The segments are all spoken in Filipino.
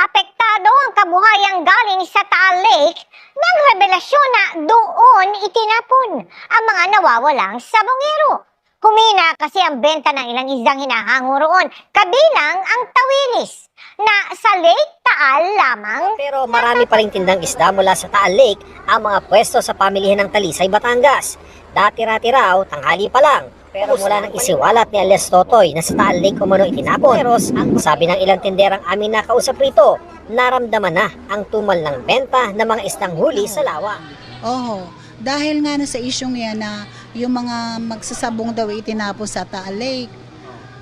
Apektado ang kabuhayang galing sa Taal Lake ng revelasyon na doon itinapon ang mga nawawalang sabongero. Humina kasi ang benta ng ilang isdang hinahango roon, kabilang ang tawilis na sa Lake Taal lamang. Pero marami pa rin tindang isda mula sa Taal Lake ang mga pwesto sa pamilihan ng Talisay, Batangas. Dati-rati raw, tanghali pa lang. Pero mula nang isiwalat ni Alias Totoy na sa Taal Lake umano itinapon. Pero sabi ng ilang tinderang aming nakausap rito, naramdaman na ang tumal ng benta ng mga isdang huli sa lawa. Oho. Dahil nga na sa isyong yan na yung mga magsasabong daw itinapon sa Taal Lake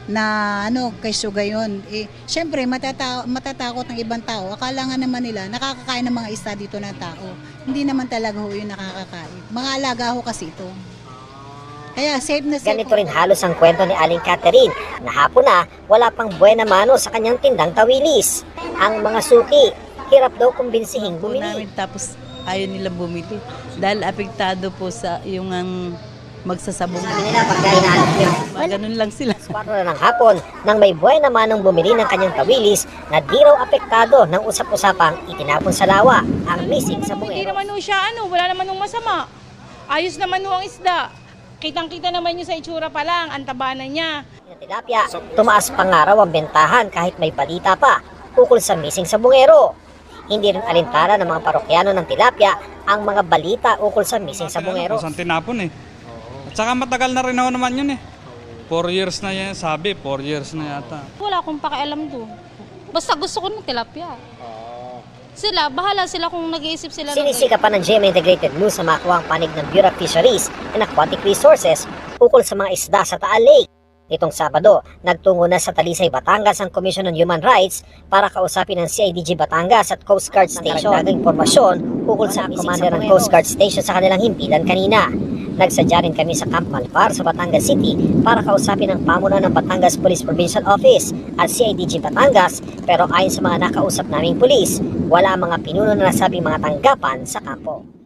na ano, kay Sugayon. Eh, syempre, matata- matatakot ng ibang tao. Akala nga naman nila, nakakakain ng mga isda dito ng tao. Hindi naman talaga ho yung nakakakain. Mga alaga ho kasi ito. Kaya safe na safe. Ganito rin halos ang kwento ni Aling Catherine na hapon na wala pang buena mano sa kanyang tindang tawilis. Ang mga suki, hirap daw kumbinsihin po bumili. namin tapos ayaw nila bumili dahil apektado po sa yung ang magsasabong. Sabi nila niyo. Mga Ganun lang sila. 4 na ng hapon nang may buhay na manong bumili ng kanyang tawilis na di raw apektado ng usap-usapang itinapon sa lawa ang missing sa Hindi bungero. naman siya ano, wala naman nung masama. Ayos naman ho ang isda. Kitang-kita naman yung sa itsura pa lang, ang taba na niya. Ng tilapia, tumaas pa nga raw ang bentahan kahit may balita pa ukol sa missing sa bungero. Hindi rin alintana ng mga parokyano ng tilapia ang mga balita ukol sa missing sa bungero. Saan tinapon eh. At saka matagal na rin ako naman yun eh. Four years na yan, sabi. Four years na yata. Wala akong pakialam doon. Basta gusto ko ng tilapia. Sila, bahala sila kung nag-iisip sila. ng- Sinisika pa ng GMA Integrated News sa makuha ang panig ng Bureau of Fisheries and Aquatic Resources ukol sa mga isda sa Taal Lake. Nitong Sabado, nagtungo na sa Talisay, Batangas ang Commission on Human Rights para kausapin ng CIDG Batangas at Coast Guard Station ang impormasyon ukol sa commander ng Coast Guard Station sa kanilang himpilan kanina. Nagsadya rin kami sa Camp Malpar sa Batangas City para kausapin ang pamunan ng Batangas Police Provincial Office at CIDG Batangas pero ayon sa mga nakausap naming pulis, wala mga pinuno na nasabing mga tanggapan sa kampo.